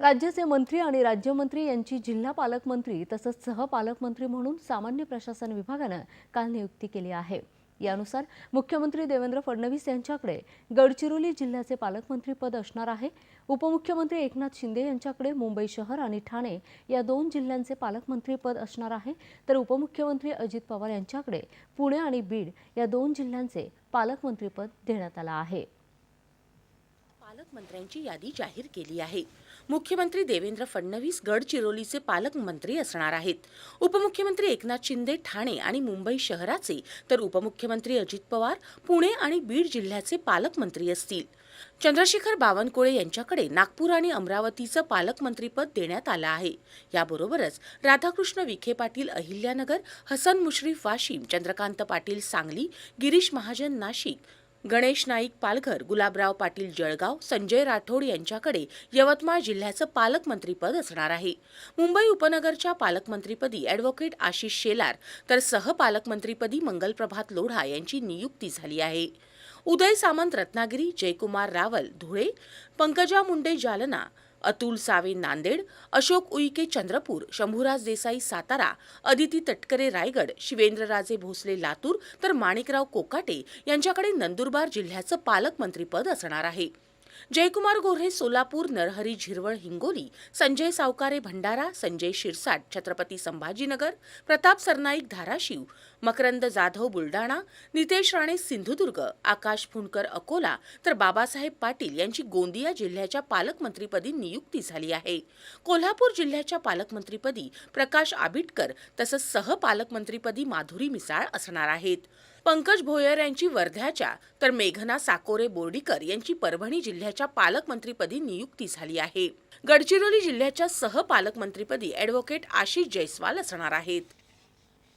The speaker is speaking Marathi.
राज्याचे मंत्री आणि राज्यमंत्री यांची जिल्हा पालकमंत्री तसंच सहपालकमंत्री म्हणून सामान्य प्रशासन विभागानं काल नियुक्ती केली आहे. यानुसार मुख्यमंत्री देवेंद्र फडणवीस यांच्याकडे गडचिरोली जिल्ह्याचे पालकमंत्री पद असणार आहे. उपमुख्यमंत्री एकनाथ शिंदे यांच्याकडे मुंबई शहर आणि ठाणे या दोन जिल्ह्यांचे पालकमंत्री पद असणार आहे. तर उपमुख्यमंत्री अजित पवार यांच्याकडे पुणे आणि बीड या दोन जिल्ह्यांचे पालकमंत्रीपद देण्यात आलं आहे. पालकमंत्र्यांची यादी जाहीर केली आहे. मुख्यमंत्री देवेंद्र फडणवीस गडचिरोलीचे पालकमंत्री असणार आहेत. उपमुख्यमंत्री एकनाथ शिंदे ठाणे आणि मुंबई शहराचे तर उपमुख्यमंत्री अजित पवार पुणे आणि बीड जिल्ह्याचे पालकमंत्री असतील. चंद्रशेखर बावनकुळे यांच्याकडे नागपूर आणि अमरावतीचं पालकमंत्रीपद देण्यात आलं आहे. याबरोबरच राधाकृष्ण विखे पाटील अहिल्यानगर हसन मुश्रीफ वाशिम चंद्रकांत पाटील सांगली गिरीश महाजन नाशिक गणेश नाईक पालघर गुलाबराव पाटील जळगाव संजय राठोड यांच्याकडे यवतमाळ जिल्ह्याचं पालकमंत्रीपद असणार आहे. मुंबई उपनगरच्या पालकमंत्रीपदी अॅडव्होकेट आशिष शेलार तर सहपालकमंत्रीपदी मंगलप्रभात लोढा यांची नियुक्ती झाली आहे. उदय सामंत रत्नागिरी जयकुमार रावल धुळे पंकजा मुंडे जालना अतुल सावे नांदेड अशोक उईके चंद्रपूर शंभूराज देसाई सातारा अदिती तटकरे रायगड शिवेंद्रराजे भोसले लातूर तर माणिकराव कोकाटे यांच्याकडे नंदुरबार जिल्ह्याचं पालकमंत्रीपद असणार आहे. जयकुमार गोऱ्हे सोलापूर नरहरी झिरवळ हिंगोली संजय सावकारे भंडारा संजय शिरसाट छत्रपती संभाजीनगर प्रताप सरनाईक धाराशिव मकरंद जाधव बुलडाणा नितेश राणे सिंधुदुर्ग आकाश फुंडकर अकोला तर बाबासाहेब पाटील यांची गोंदिया जिल्ह्याच्या पालकमंत्रीपदी नियुक्ती झाली आहे. कोल्हापूर जिल्ह्याच्या पालकमंत्रीपदी प्रकाश आबिटकर तसंच सहपालकमंत्रीपदी माधुरी मिसाळ असणार आहेत. पंकज भोयर यांची वर्ध्याच्या तर मेघना साकोरे बोर्डीकर यांची परभणी जिल्ह्याच्या पालकमंत्रीपदी नियुक्ती झाली आहे. गडचिरोली जिल्ह्याच्या सहपालकमंत्रीपदी ॲडव्होकेट आशिष जयस्वाल असणार आहेत.